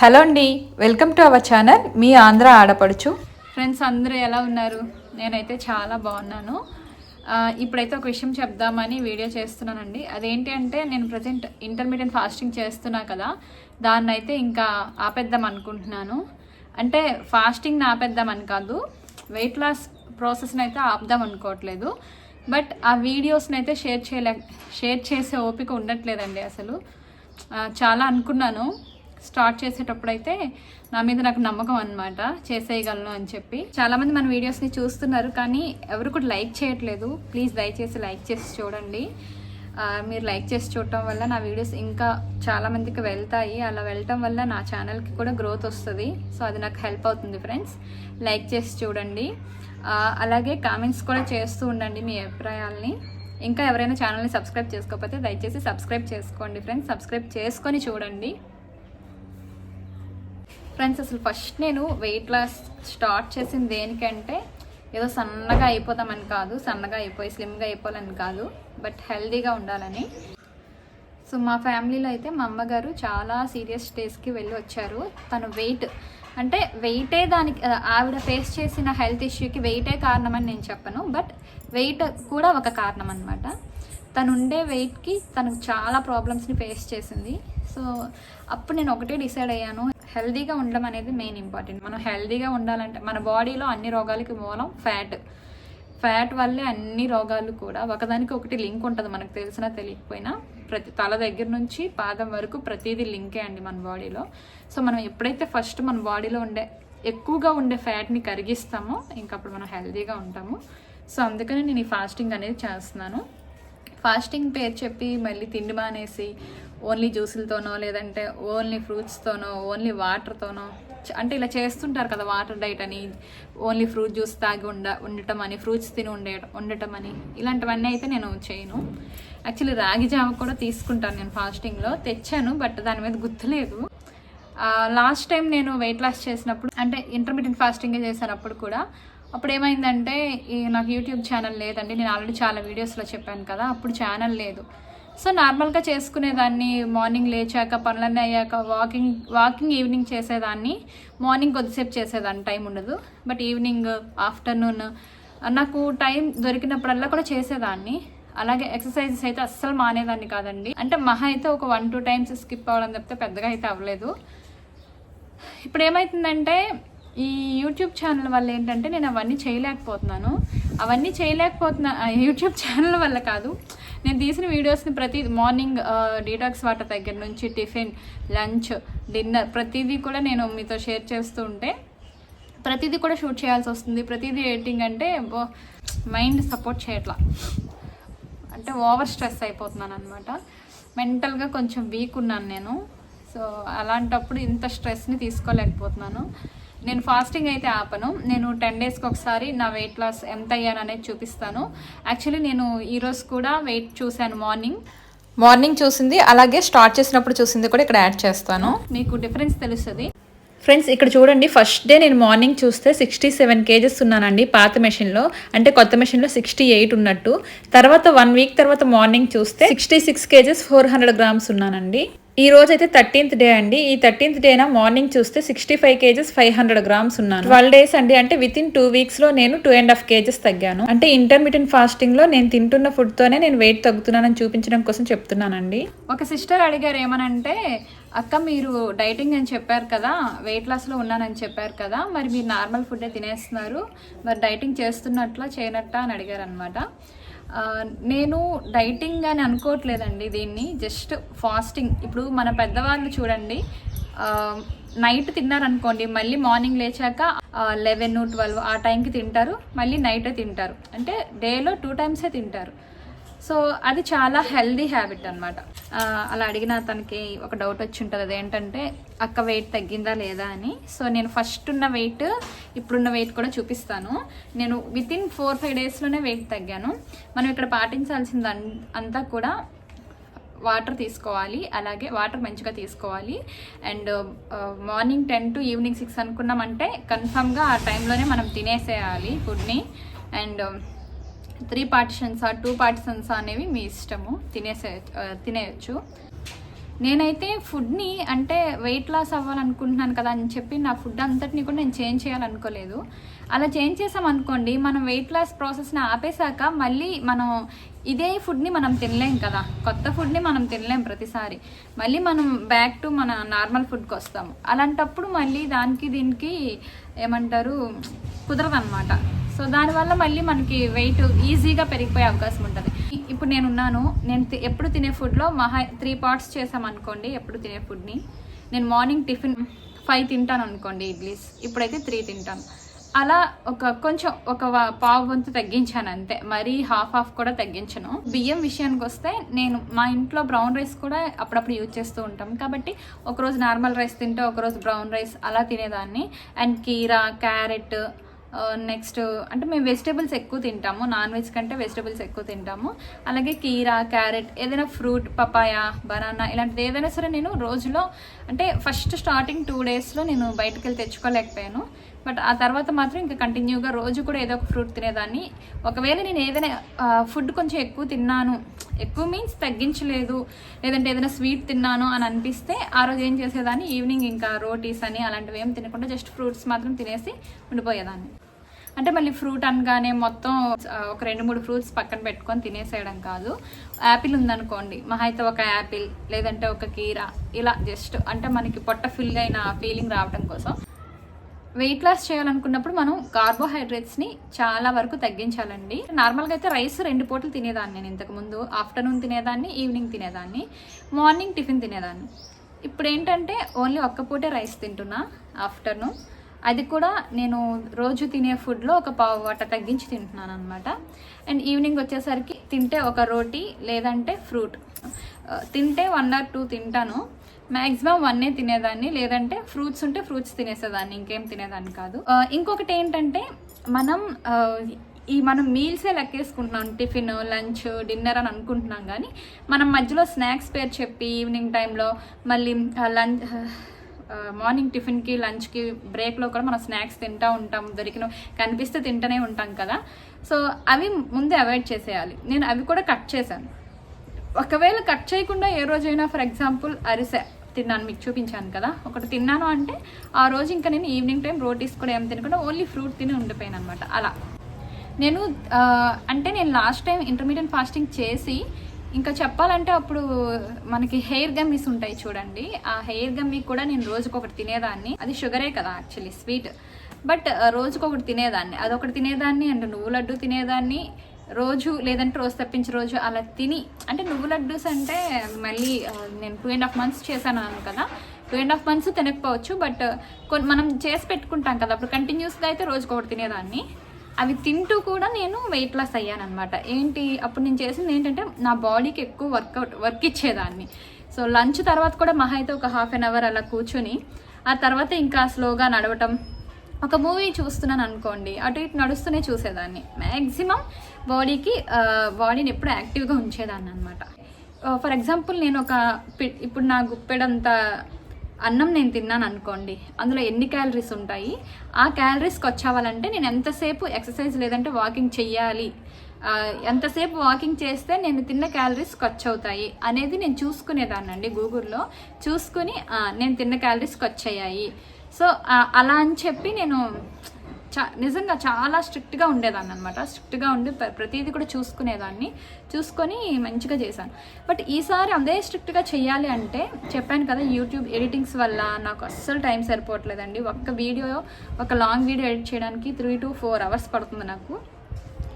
Hello అండి welcome to our channel. మీ ఆంధ్ర ఆడపడుచు. ఫ్రెండ్స్ అందరూ ఎలా ఉన్నారు? నేనైతే చాలా బాగున్నాను. ఇప్పుడైతే ఒక విషయం చెప్దామని వీడియో చేస్తున్నానండి. అదేంటి అంటే నేను ప్రజెంట్ ఇంటర్మీడియట్ ఫాస్టింగ్ చేస్తున్నా కదా దాన్ని అయితే ఇంకా ఆపేద్దాం అనుకుంటున్నాను. అంటే ఫాస్టింగ్ని ఆపేద్దామని కాదు వెయిట్ లాస్ ప్రాసెస్ని అయితే ఆపుదాం అనుకోవట్లేదు. బట్ ఆ వీడియోస్ని అయితే షేర్ చేయలే షేర్ చేసే ఓపిక ఉండట్లేదండి అసలు. చాలా అనుకున్నాను. స్టార్ట్ చేసేటప్పుడు అయితే నా మీద నాకు నమ్మకం అనమాట చేసేయగలను అని చెప్పి. చాలామంది మన వీడియోస్ని చూస్తున్నారు కానీ ఎవరు కూడా లైక్ చేయట్లేదు. ప్లీజ్ దయచేసి లైక్ చేసి చూడండి. మీరు లైక్ చేసి చూడటం వల్ల నా వీడియోస్ ఇంకా చాలామందికి వెళ్తాయి. అలా వెళ్ళటం వల్ల నా ఛానల్కి కూడా గ్రోత్ వస్తుంది. సో అది నాకు హెల్ప్ అవుతుంది ఫ్రెండ్స్. లైక్ చేసి చూడండి. అలాగే కామెంట్స్ కూడా చేస్తూ ఉండండి మీ అభిప్రాయాల్ని. ఇంకా ఎవరైనా ఛానల్ని సబ్స్క్రైబ్ చేసుకోకపోతే దయచేసి సబ్స్క్రైబ్ చేసుకోండి ఫ్రెండ్స్. సబ్స్క్రైబ్ చేసుకొని చూడండి. ఫ్రెండ్స్ అసలు ఫస్ట్ నేను వెయిట్ లాస్ స్టార్ట్ చేసింది దేనికంటే ఏదో సన్నగా అయిపోతామని కాదు సన్నగా అయిపోయి స్లిమ్గా అయిపోవాలని కాదు బట్ హెల్దీగా ఉండాలని. సో మా ఫ్యామిలీలో అయితే మా అమ్మగారు చాలా సీరియస్ స్టేజ్కి వెళ్ళి వచ్చారు. తను వెయిట్ అంటే వెయిటే దానికి ఆవిడ ఫేస్ చేసిన హెల్త్ ఇష్యూకి వెయిటే కారణమని నేను చెప్పను బట్ వెయిట్ కూడా ఒక కారణం అనమాట తను ఉండే వెయిట్కి తనకు చాలా ప్రాబ్లమ్స్ని ఫేస్ చేసింది. సో అప్పుడు నేను ఒకటే డిసైడ్ అయ్యాను. హెల్దీగా ఉండడం అనేది మెయిన్ ఇంపార్టెంట్ మనం హెల్దీగా ఉండాలంటే మన బాడీలో అన్ని రోగాలకి మూలం ఫ్యాట్. ఫ్యాట్ వల్లే అన్ని రోగాలు కూడా ఒకదానికి ఒకటి లింక్ ఉంటుంది మనకు తెలిసినా తెలియకపోయినా. ప్రతి తల దగ్గర నుంచి పాదం వరకు ప్రతిదీ లింకే అండి మన బాడీలో. సో మనం ఎప్పుడైతే ఫస్ట్ మన బాడీలో ఉండే ఎక్కువగా ఉండే ఫ్యాట్ని కరిగిస్తామో ఇంకా అప్పుడు మనం హెల్దీగా ఉంటాము. సో అందుకని నేను ఈ ఫాస్టింగ్ అనేది చేస్తున్నాను. ఫాస్టింగ్ పేరు చెప్పి మళ్ళీ తిండి మానేసి ఓన్లీ జ్యూసులతోనో లేదంటే ఓన్లీ ఫ్రూట్స్తోనో ఓన్లీ వాటర్తోనో అంటే ఇలా చేస్తుంటారు కదా వాటర్ డైట్ అని ఓన్లీ ఫ్రూట్ జ్యూస్ తాగి ఉండ ఉండటం అని ఫ్రూట్స్ తిని ఉండే ఉండటం అని ఇలాంటివన్నీ అయితే నేను చేయను. యాక్చువల్లీ రాగి జామ కూడా తీసుకుంటాను నేను ఫాస్టింగ్లో తెచ్చాను బట్ దాని మీద గుర్తులేదు. లాస్ట్ టైం నేను వెయిట్ లాస్ చేసినప్పుడు అంటే ఇంటర్మీడియట్ ఫాస్టింగ్ చేసినప్పుడు కూడా అప్పుడు ఏమైందంటే ఈ నాకు యూట్యూబ్ ఛానల్ లేదండి నేను ఆల్రెడీ చాలా వీడియోస్లో చెప్పాను కదా అప్పుడు ఛానల్ లేదు. సో నార్మల్గా చేసుకునేదాన్ని మార్నింగ్ లేచాక పనులన్నీ అయ్యాక వాకింగ్ వాకింగ్ ఈవినింగ్ చేసేదాన్ని మార్నింగ్ కొద్దిసేపు చేసేదాన్ని టైం ఉండదు. బట్ ఈవినింగ్ ఆఫ్టర్నూన్ నాకు టైం దొరికినప్పుడల్లా కూడా చేసేదాన్ని. అలాగే ఎక్సర్సైజెస్ అయితే అస్సలు మానేదాన్ని కాదండి. అంటే మహా అయితే ఒక వన్ టూ టైమ్స్ స్కిప్ అవ్వడం తప్పితే పెద్దగా అయితే అవ్వలేదు. ఇప్పుడు ఏమవుతుందంటే ఈ యూట్యూబ్ ఛానల్ వల్ల ఏంటంటే నేను అవన్నీ చేయలేకపోతున్నాను. అవన్నీ చేయలేకపోతున్నా యూట్యూబ్ ఛానల్ వల్ల కాదు. నేను తీసిన వీడియోస్ని ప్రతి మార్నింగ్ డీటాక్స్ వాటర్ దగ్గర నుంచి టిఫిన్ లంచ్ డిన్నర్ ప్రతిదీ కూడా నేను మీతో షేర్ చేస్తూ ఉంటే ప్రతిదీ కూడా షూట్ చేయాల్సి వస్తుంది. ప్రతిదీ ఎడిటింగ్ అంటే మైండ్ సపోర్ట్ చేయట్లా. అంటే ఓవర్ స్ట్రెస్ అయిపోతున్నాను అనమాట మెంటల్గా కొంచెం వీక్ ఉన్నాను నేను. సో అలాంటప్పుడు ఇంత స్ట్రెస్ని తీసుకోలేకపోతున్నాను. నేను ఫాస్టింగ్ అయితే ఆపను. నేను టెన్ డేస్కి ఒకసారి నా వెయిట్ లాస్ ఎంత అయ్యాను అనేది చూపిస్తాను. యాక్చువల్లీ నేను ఈరోజు కూడా వెయిట్ చూశాను మార్నింగ్ మార్నింగ్ చూసింది అలాగే స్టార్ట్ చేసినప్పుడు చూసింది కూడా ఇక్కడ యాడ్ చేస్తాను. మీకు డిఫరెన్స్ తెలుస్తుంది. ఫ్రెండ్స్ ఇక్కడ చూడండి ఫస్ట్ డే నేను మార్నింగ్ చూస్తే సిక్స్టీ సెవెన్ కేజెస్ ఉన్నానండి పాత మెషిన్లో అంటే కొత్త మెషిన్లో సిక్స్టీ ఎయిట్ ఉన్నట్టు. తర్వాత వన్ వీక్ తర్వాత మార్నింగ్ చూస్తే sixty six kgs four hundred grams ఉన్నానండి. ఈ రోజు అయితే థర్టీన్త్ డే అండి. ఈ థర్టీన్త్ డేన మార్నింగ్ చూస్తే sixty five kgs five hundred grams ఉన్నాను. ట్వెల్వ్ డేస్ అండి. అంటే విత్ ఇన్ టూ వీక్స్లో నేను టూ అండ్ హాఫ్ కేజెస్ తగ్గాను. అంటే ఇంటర్మీడియట్ ఫాస్టింగ్లో నేను తింటున్న ఫుడ్ తోనే నేను వెయిట్ తగ్గుతున్నానని చూపించడం కోసం చెప్తున్నానండి. ఒక సిస్టర్ అడిగారు ఏమనంటే అక్క మీరు డైటింగ్ అని చెప్పారు కదా వెయిట్ లాస్లో ఉన్నానని చెప్పారు కదా మరి మీరు నార్మల్ ఫుడ్డే తినేస్తున్నారు మరి డైటింగ్ చేస్తున్నట్లా చేయనట్టా? అని అడిగారు అనమాట నేను డైటింగ్ అని అనుకోవట్లేదండి దీన్ని జస్ట్ ఫాస్టింగ్. ఇప్పుడు మన పెద్దవాళ్ళు చూడండి నైట్ తిన్నారనుకోండి మళ్ళీ మార్నింగ్ లేచాక లెవెన్ ట్వెల్వ్ ఆ టైంకి తింటారు మళ్ళీ నైట్ తింటారు. అంటే డేలో టూ టైమ్సే తింటారు. సో అది చాలా హెల్దీ హ్యాబిట్ అనమాట అలా అడిగిన తనకి ఒక డౌట్ వచ్చి ఉంటుంది. అదేంటంటే అక్క వెయిట్ తగ్గిందా లేదా అని. సో నేను ఫస్ట్ ఉన్న వెయిట్ ఇప్పుడున్న వెయిట్ కూడా చూపిస్తాను. నేను వితిన్ ఫోర్ ఫైవ్ డేస్లోనే వెయిట్ తగ్గాను. మనం ఇక్కడ పాటించాల్సింది అన్- అంతా కూడా వాటర్ తీసుకోవాలి. అలాగే వాటర్ మంచిగా తీసుకోవాలి. And morning ten to evening six అనుకున్నామంటే కన్ఫామ్గా ఆ టైంలోనే మనం తినేసేయాలి ఫుడ్ని అండ్ త్రీ పార్టిషన్సా టూ పార్టిషన్సా అనేవి మీ ఇష్టము. తినేసే తినేయచ్చు. నేనైతే ఫుడ్ని అంటే వెయిట్ లాస్ అవ్వాలనుకుంటున్నాను కదా అని చెప్పి నా ఫుడ్ అంతటిని కూడా నేను చేంజ్ చేయాలనుకోలేదు. అలా చేంజ్ చేసాం అనుకోండి మనం వెయిట్ లాస్ ప్రాసెస్ని ఆపేశాక మళ్ళీ మనం ఇదే ఫుడ్ని మనం తినలేం కదా. కొత్త ఫుడ్ని మనం తినలేం ప్రతిసారి. మళ్ళీ మనం బ్యాక్ టు మన నార్మల్ ఫుడ్కి వస్తాము. అలాంటప్పుడు మళ్ళీ దానికి దీనికి ఏమంటారు కుదరదన్నమాట. సో దానివల్ల మళ్ళీ మనకి వెయిట్ ఈజీగా పెరిగిపోయే అవకాశం ఉంటుంది. ఇప్పుడు నేను ఉన్నాను నేను తి- ఎప్పుడు తినే ఫుడ్లో మహా త్రీ పార్ట్స్ చేసామనుకోండి ఎప్పుడు తినే ఫుడ్ని నేను మార్నింగ్ టిఫిన్ ఫైవ్ తింటాను అనుకోండి ఇడ్లీస్ ఇప్పుడైతే త్రీ తింటాను. అలా ఒక కొంచెం ఒక పావు వంతు తగ్గించాను అంతే. మరీ హాఫ్ హాఫ్ కూడా తగ్గించను. బియ్యం విషయానికి వస్తే నేను మా ఇంట్లో బ్రౌన్ రైస్ కూడా అప్పుడప్పుడు యూజ్ చేస్తూ ఉంటాం. కాబట్టి ఒకరోజు నార్మల్ రైస్ తింటే ఒకరోజు బ్రౌన్ రైస్ అలా తినేదాన్ని. అండ్ కీరా క్యారెట్ నెక్స్ట్ అంటే మేము వెజిటేబుల్స్ ఎక్కువ తింటాము నాన్ వెజ్ కంటే వెజిటేబుల్స్ ఎక్కువ తింటాము. అలాగే కీరా క్యారెట్ ఏదైనా ఫ్రూట్ పపాయ బనానా ఇలాంటిది ఏదైనా సరే నేను రోజులో అంటే ఫస్ట్ స్టార్టింగ్ టూ డేస్లో నేను బయటకు వెళ్ళి తెచ్చుకోలేకపోయాను. బట్ ఆ తర్వాత మాత్రం ఇంకా కంటిన్యూగా రోజు కూడా ఏదో ఒక ఫ్రూట్ తినేదాన్ని. ఒకవేళ నేను ఏదైనా ఫుడ్ కొంచెం ఎక్కువ తిన్నాను ఎక్కువ మీన్స్ తగ్గించలేదు లేదంటే ఏదైనా స్వీట్ తిన్నాను అని అనిపిస్తే ఆ రోజు ఏం చేసేదాన్ని? ఈవినింగ్ ఇంకా రోటీస్ అని అలాంటివి ఏం తినకుండా జస్ట్ ఫ్రూట్స్ మాత్రం తినేసి ఉండిపోయేదాన్ని. అంటే మళ్ళీ ఫ్రూట్ అనగానే మొత్తం ఒక రెండు మూడు ఫ్రూట్స్ పక్కన పెట్టుకొని తినేసేయడం కాదు. యాపిల్ ఉందనుకోండి మహా అయితే ఒక యాపిల్ లేదంటే ఒక కీరా ఇలా జస్ట్ అంటే మనకి పొట్ట ఫిల్ అయిన ఫీలింగ్ రావడం కోసం. వెయిట్ లాస్ చేయాలనుకున్నప్పుడు మనం కార్బోహైడ్రేట్స్ని చాలా వరకు తగ్గించాలండి. నార్మల్గా అయితే రైస్ రెండు పూటలు తినేదాన్ని నేను ఇంతకుముందు ఆఫ్టర్నూన్ తినేదాన్ని ఈవినింగ్ తినేదాన్ని మార్నింగ్ టిఫిన్ తినేదాన్ని. ఇప్పుడు ఏంటంటే ఓన్లీ ఒక్క పూటే రైస్ తింటున్నా ఆఫ్టర్నూన్. అది కూడా నేను రోజు తినే ఫుడ్లో ఒక పావు వాట తగ్గించి తింటున్నాను అనమాట అండ్ ఈవినింగ్ వచ్చేసరికి తింటే ఒక రోటీ లేదంటే ఫ్రూట్. తింటే వన్ ఆర్ టూ తింటాను. మ్యాక్సిమం వన్నే తినేదాన్ని లేదంటే ఫ్రూట్స్ ఉంటే ఫ్రూట్స్ తినేసేదాన్ని ఇంకేం తినేదాన్ని కాదు. ఇంకొకటి ఏంటంటే మనం ఈ మనం మీల్సే లెక్కేసుకుంటున్నాం టిఫిన్ లంచ్ డిన్నర్ అని అనుకుంటున్నాం కానీ మనం మధ్యలో స్నాక్స్ పేరు చెప్పి ఈవినింగ్ టైంలో మళ్ళీ లంచ్ మార్నింగ్ టిఫిన్కి లంచ్కి బ్రేక్లో కూడా మనం స్నాక్స్ తింటూ ఉంటాం దొరికిన కనిపిస్తే తింటూనే ఉంటాం కదా. సో అవి ముందే అవాయిడ్ చేసేయాలి. నేను అవి కూడా కట్ చేశాను. ఒకవేళ కట్ చేయకుండా ఏ రోజైనా ఫర్ ఎగ్జాంపుల్ అరిసె తిన్నాను మీకు చూపించాను కదా. ఒకటి తిన్నాను అంటే ఆ రోజు ఇంకా నేను ఈవినింగ్ టైం రోటీస్ కూడా ఏం తినకుండా ఓన్లీ ఫ్రూట్ తిని ఉండిపోయాను అనమాట అలా. నేను అంటే నేను లాస్ట్ టైం ఇంటర్మీడియట్ ఫాస్టింగ్ చేసి ఇంకా చెప్పాలంటే అప్పుడు మనకి హెయిర్ గమ్మీస్ ఉంటాయి చూడండి. ఆ హెయిర్ గమ్మీ కూడా నేను రోజుకొకటి తినేదాన్ని. అది షుగరే కదా యాక్చువల్లీ స్వీట్. బట్ రోజుకొకటి తినేదాన్ని. అదొకటి తినేదాన్ని అండ్ నువ్వు లడ్డు తినేదాన్ని. రోజు లేదంటే రోజు తప్పించి రోజు అలా తిని అంటే నువ్వు లడ్డూస్ అంటే మళ్ళీ నేను టూ అండ్ హాఫ్ మంత్స్ చేశాను అన్నాను కదా. టూ అండ్ హాఫ్ మంత్స్ తినకపోవచ్చు బట్ కొన్ని మనం చేసి పెట్టుకుంటాం కదా. అప్పుడు కంటిన్యూస్గా అయితే రోజుకొకటి తినేదాన్ని. అవి తింటూ కూడా నేను వెయిట్ లాస్ అయ్యాను అనమాట ఏంటి? అప్పుడు నేను చేసింది ఏంటంటే నా బాడీకి ఎక్కువ వర్కౌట్ వర్క్ ఇచ్చేదాన్ని. సో లంచ్ తర్వాత కూడా మహా అయితే ఒక హాఫ్ అన్ అవర్ అలా కూర్చొని ఆ తర్వాత ఇంకా స్లోగా నడవటం. ఒక మూవీ చూస్తున్నాను అనుకోండి అటు ఇటు నడుస్తూనే చూసేదాన్ని. మ్యాక్సిమం బాడీకి బాడీని ఎప్పుడు యాక్టివ్గా ఉంచేదాన్ని అనమాట ఫర్ uh, ఎగ్జాంపుల్ నేను ఒక పి- ఇప్పుడు నా గుప్పెడంత అన్నం నేను తిన్నాను అనుకోండి అందులో ఎన్ని క్యాలరీస్ ఉంటాయి? ఆ క్యాలరీస్కి వచ్చావాలంటే నేను ఎంతసేపు ఎక్సర్సైజ్ లేదంటే వాకింగ్ చెయ్యాలి. ఎంతసేపు వాకింగ్ చేస్తే నేను తిన్న క్యాలరీస్ ఖర్చు అవుతాయి అనేది నేను చూసుకునేదాన్ని అండి గూగుల్లో చూసుకుని నేను తిన్న క్యాలరీస్ ఖర్చు అయ్యాయి సో అలా అని చెప్పి నేను చా నిజంగా చాలా స్ట్రిక్ట్గా ఉండేదాన్ని అనమాట స్ట్రిక్ట్గా ఉండి ప్రతిదీ కూడా చూసుకునేదాన్ని. చూసుకొని మంచిగా చేశాను. బట్ ఈసారి అదే స్ట్రిక్ట్గా చేయాలి అంటే చెప్పాను కదా యూట్యూబ్ ఎడిటింగ్స్ వల్ల నాకు అస్సలు టైం సరిపోవట్లేదండి. ఒక్క వీడియో ఒక లాంగ్ వీడియో ఎడిట్ చేయడానికి త్రీ టు ఫోర్ అవర్స్ పడుతుంది నాకు.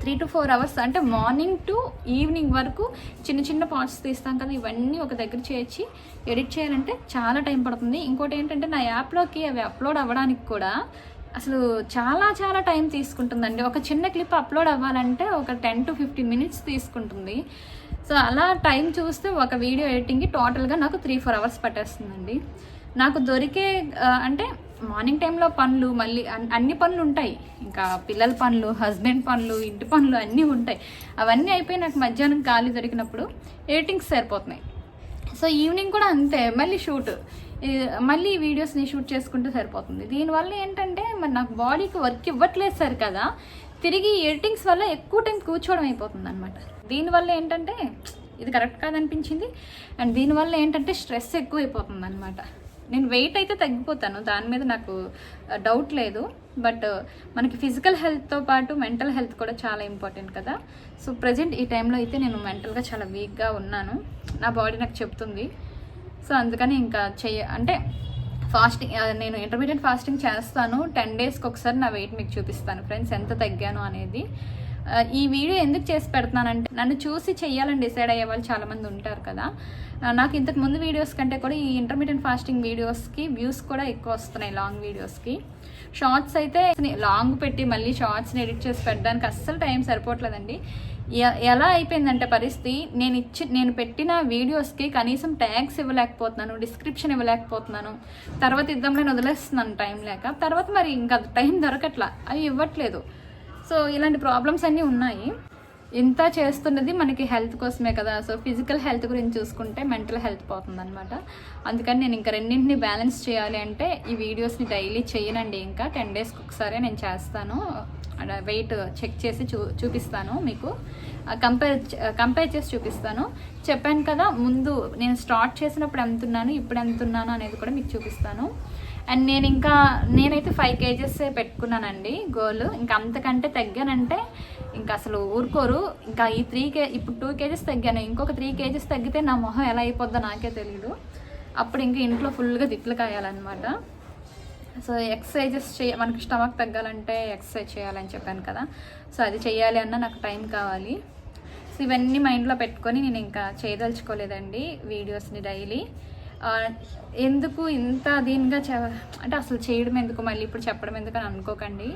త్రీ టు ఫోర్ అవర్స్ అంటే మార్నింగ్ టు ఈవినింగ్ వరకు చిన్న చిన్న పార్ట్స్ తీస్తాం కదా ఇవన్నీ ఒక దగ్గర చేర్చి ఎడిట్ చేయాలంటే చాలా టైం పడుతుంది. ఇంకోటి ఏంటంటే నా యాప్లోకి అవి అప్లోడ్ అవ్వడానికి కూడా అసలు చాలా చాలా టైం తీసుకుంటుందండి. ఒక చిన్న క్లిప్ అప్లోడ్ అవ్వాలంటే ఒక టెన్ టు ఫిఫ్టీన్ మినిట్స్ తీసుకుంటుంది. సో అలా టైం చూస్తే ఒక వీడియో ఎడిటింగ్కి టోటల్గా నాకు త్రీ ఫోర్ అవర్స్ పట్టేస్తుందండి. నాకు దొరికే అంటే మార్నింగ్ టైంలో పనులు మళ్ళీ అన్ని పనులు ఉంటాయి. ఇంకా పిల్లల పనులు హస్బెండ్ పనులు ఇంటి పనులు అన్నీ ఉంటాయి. అవన్నీ అయిపోయి నాకు మధ్యాహ్నం ఖాళీ దొరికినప్పుడు ఎడిటింగ్స్ సరిపోతున్నాయి. సో ఈవినింగ్ కూడా అంతే మళ్ళీ షూట్. మళ్ళీ వీడియోస్ని షూట్ చేసుకుంటే సరిపోతుంది. దీనివల్ల ఏంటంటే మరి నాకు బాడీకి వర్క్ ఇవ్వట్లేదు సార్ కదా తిరిగి ఎడిటింగ్స్ వల్ల ఎక్కువ టైం కూర్చోవడం అయిపోతుంది అనమాట దీనివల్ల ఏంటంటే ఇది కరెక్ట్ కాదనిపించింది. అండ్ దీనివల్ల ఏంటంటే స్ట్రెస్ ఎక్కువ అయిపోతుంది అనమాట నేను వెయిట్ అయితే తగ్గిపోతాను దాని మీద నాకు డౌట్ లేదు. బట్ మనకి ఫిజికల్ హెల్త్తో పాటు మెంటల్ హెల్త్ కూడా చాలా ఇంపార్టెంట్ కదా. సో ప్రజెంట్ ఈ టైంలో అయితే నేను మెంటల్గా చాలా వీక్గా ఉన్నాను. నా బాడీ నాకు చెప్తుంది. సో అందుకని ఇంకా చెయ్య అంటే ఫాస్టింగ్ uh, నేను ఇంటర్మీడియట్ ఫాస్టింగ్ చేస్తాను. టెన్ డేస్కి ఒకసారి నా వెయిట్ మీకు చూపిస్తాను ఫ్రెండ్స్ ఎంత తగ్గాను అనేది. Uh, ఈ వీడియో ఎందుకు చేసి పెడుతున్నానంటే నన్ను చూసి చెయ్యాలని డిసైడ్ అయ్యే వాళ్ళు చాలామంది ఉంటారు కదా. Uh, నాకు ఇంతకు ముందు వీడియోస్ కంటే కూడా ఈ ఇంటర్మీడియట్ ఫాస్టింగ్ వీడియోస్కి వ్యూస్ కూడా ఎక్కువ వస్తున్నాయి లాంగ్ వీడియోస్కి షార్ట్స్ అయితే లాంగ్ పెట్టి మళ్ళీ షార్ట్స్ని ఎడిట్ చేసి పెట్టడానికి అస్సలు టైం సరిపోవట్లేదండి. ఎలా అయిపోయిందంటే పరిస్థితి నేను ఇచ్చి నేను పెట్టిన వీడియోస్కి కనీసం ట్యాగ్స్ ఇవ్వలేకపోతున్నాను డిస్క్రిప్షన్ ఇవ్వలేకపోతున్నాను. తర్వాత ఇద్దాంలో వదిలేస్తున్నాను టైం లేక. తర్వాత మరి ఇంకా టైం దొరకట్లా. అవి ఇవ్వట్లేదు. సో ఇలాంటి ప్రాబ్లమ్స్ అన్నీ ఉన్నాయి. ఇంత చేస్తున్నది మనకి హెల్త్ కోసమే కదా. సో ఫిజికల్ హెల్త్ గురించి చూసుకుంటే మెంటల్ హెల్త్ పోతుంది అనమాట అందుకని నేను ఇంకా రెండింటిని బ్యాలెన్స్ చేయాలి అంటే ఈ వీడియోస్ని డైలీ చేయనండి ఇంకా. టెన్ డేస్కి ఒకసారి నేను చేస్తాను. వెయిట్ చెక్ చేసి చూ చూపిస్తాను మీకు. కంపేర్ కంపేర్ చేసి చూపిస్తాను. చెప్పాను కదా ముందు నేను స్టార్ట్ చేసినప్పుడు ఎంత ఉన్నాను ఇప్పుడు ఎంత ఉన్నాను అనేది కూడా మీకు చూపిస్తాను. అండ్ నేను ఇంకా నేనైతే ఫైవ్ కేజెస్ పెట్టుకున్నానండి గోల్. ఇంకా అంతకంటే తగ్గానంటే ఇంకా అసలు ఊరుకోరు. ఇంకా ఈ త్రీ కే ఇప్పుడు టూ కేజెస్ తగ్గాను. ఇంకొక త్రీ కేజెస్ తగ్గితే నా మొహం ఎలా అయిపోద్దో నాకే తెలియదు అప్పుడు ఇంకా ఇంట్లో ఫుల్గా తిట్లు కాయాలన్నమాట. సో ఎక్సర్సైజెస్ చేయ మనకి స్టమక్ తగ్గాలంటే ఎక్సర్సైజ్ చేయాలని చెప్పాను కదా. సో అది చేయాలి అన్న నాకు టైం కావాలి. సో ఇవన్నీ మైండ్లో పెట్టుకొని నేను ఇంకా చేయదలుచుకోలేదండి వీడియోస్ని డైలీ. ఎందుకు ఇంత దీనిగా చె అంటే అసలు చేయడం ఎందుకు? మళ్ళీ ఇప్పుడు చెప్పడం ఎందుకు అని అనుకోకండి.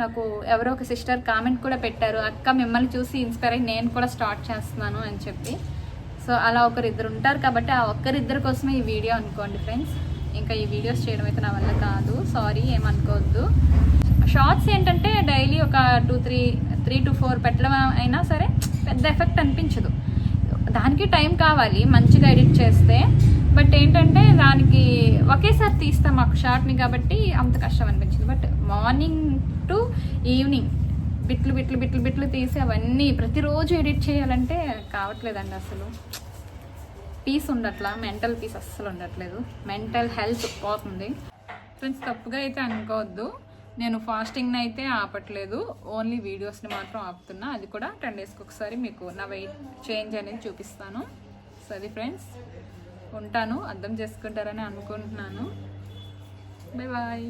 నాకు ఎవరో ఒక సిస్టర్ కామెంట్ కూడా పెట్టారు అక్క మిమ్మల్ని చూసి ఇన్స్పైర్ అయ్యి నేను కూడా స్టార్ట్ చేస్తున్నాను అని చెప్పి. సో అలా ఒకరిద్దరు ఉంటారు కాబట్టి ఆ ఒక్కరిద్దరి కోసమే ఈ వీడియో అనుకోండి ఫ్రెండ్స్. ఇంకా ఈ వీడియోస్ చేయడం అయితే నా వల్ల కాదు. సారీ ఏమనుకోవద్దు. షార్ట్స్ ఏంటంటే డైలీ ఒక two three three to four పెట్టడం అయినా సరే పెద్ద ఎఫెక్ట్ అనిపించదు. దానికి టైం కావాలి. మంచిగా ఎడిట్ చేస్తే బట్ ఏంటంటే దానికి ఒకేసారి తీస్తాం మాకు షార్ట్ని కాబట్టి అంత కష్టం అనిపించింది. బట్ మార్నింగ్ టు ఈవినింగ్ బిట్లు బిట్లు బిట్లు బిట్లు తీసి అవన్నీ ప్రతిరోజు ఎడిట్ చేయాలంటే కావట్లేదండి అసలు. పీస్ ఉండట్లా మెంటల్ పీస్ అస్సలు ఉండట్లేదు. మెంటల్ హెల్త్ పోతుంది. ఫ్రెండ్స్ తప్పుగా అయితే అనుకోవద్దు. నేను ఫాస్టింగ్ని అయితే ఆపట్లేదు. ఓన్లీ వీడియోస్ని మాత్రం ఆపుతున్నా. అది కూడా టెన్ డేస్కి ఒకసారి మీకు నా వెయిట్ చేంజ్ అనేది చూపిస్తాను. సో అది ఫ్రెండ్స్ ఉంటాను అర్థం చేసుకుంటారని అనుకుంటున్నాను. Bye bye